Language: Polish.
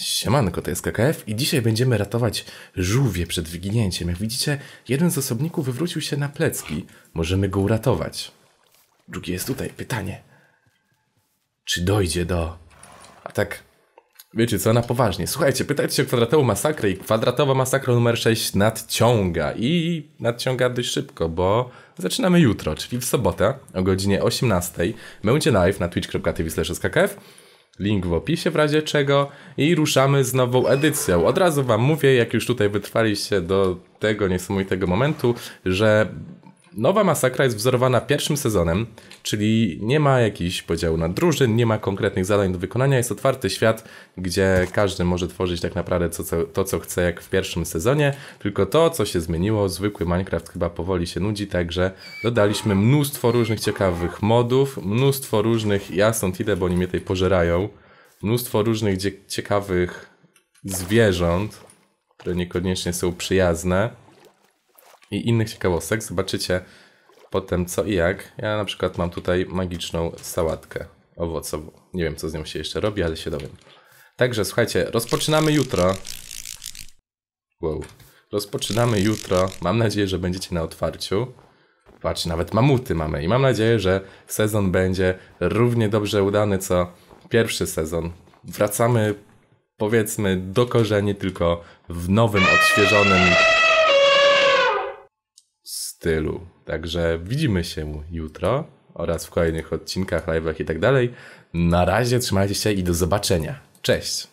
Siemanko, to jest KKF i dzisiaj będziemy ratować żółwie przed wyginięciem. Jak widzicie, jeden z osobników wywrócił się na plecki. Możemy go uratować. Drugi jest tutaj. Pytanie. Czy dojdzie do... A tak, wiecie co, na poważnie. Słuchajcie, pytajcie się o kwadratową masakrę i kwadratowa masakra numer 6 nadciąga. I nadciąga dość szybko, bo zaczynamy jutro, czyli w sobotę o godzinie 18. Będzie live na twitch.tv skf link w opisie w razie czego i ruszamy z nową edycją. Od razu wam mówię, jak już tutaj wytrwaliście do tego niesamowitego momentu, że nowa masakra jest wzorowana pierwszym sezonem, czyli nie ma jakichś podziału na drużyn, nie ma konkretnych zadań do wykonania, jest otwarty świat, gdzie każdy może tworzyć tak naprawdę to, co, to, co chce jak w pierwszym sezonie, tylko to, co się zmieniło, zwykły Minecraft chyba powoli się nudzi, także dodaliśmy mnóstwo różnych ciekawych modów, mnóstwo różnych, ja stąd idę, bo oni mnie tutaj pożerają, mnóstwo różnych ciekawych zwierząt, które niekoniecznie są przyjazne i innych ciekawostek. Zobaczycie potem co i jak. Ja na przykład mam tutaj magiczną sałatkę owocową. Nie wiem co z nią się jeszcze robi, ale się dowiem. Także słuchajcie, rozpoczynamy jutro. Wow. Rozpoczynamy jutro. Mam nadzieję, że będziecie na otwarciu. Patrz, nawet mamuty mamy i mam nadzieję, że sezon będzie równie dobrze udany co pierwszy sezon. Wracamy powiedzmy do korzeni, tylko w nowym, odświeżonym stylu. Także widzimy się jutro oraz w kolejnych odcinkach, live'ach i tak dalej. Na razie trzymajcie się i do zobaczenia. Cześć!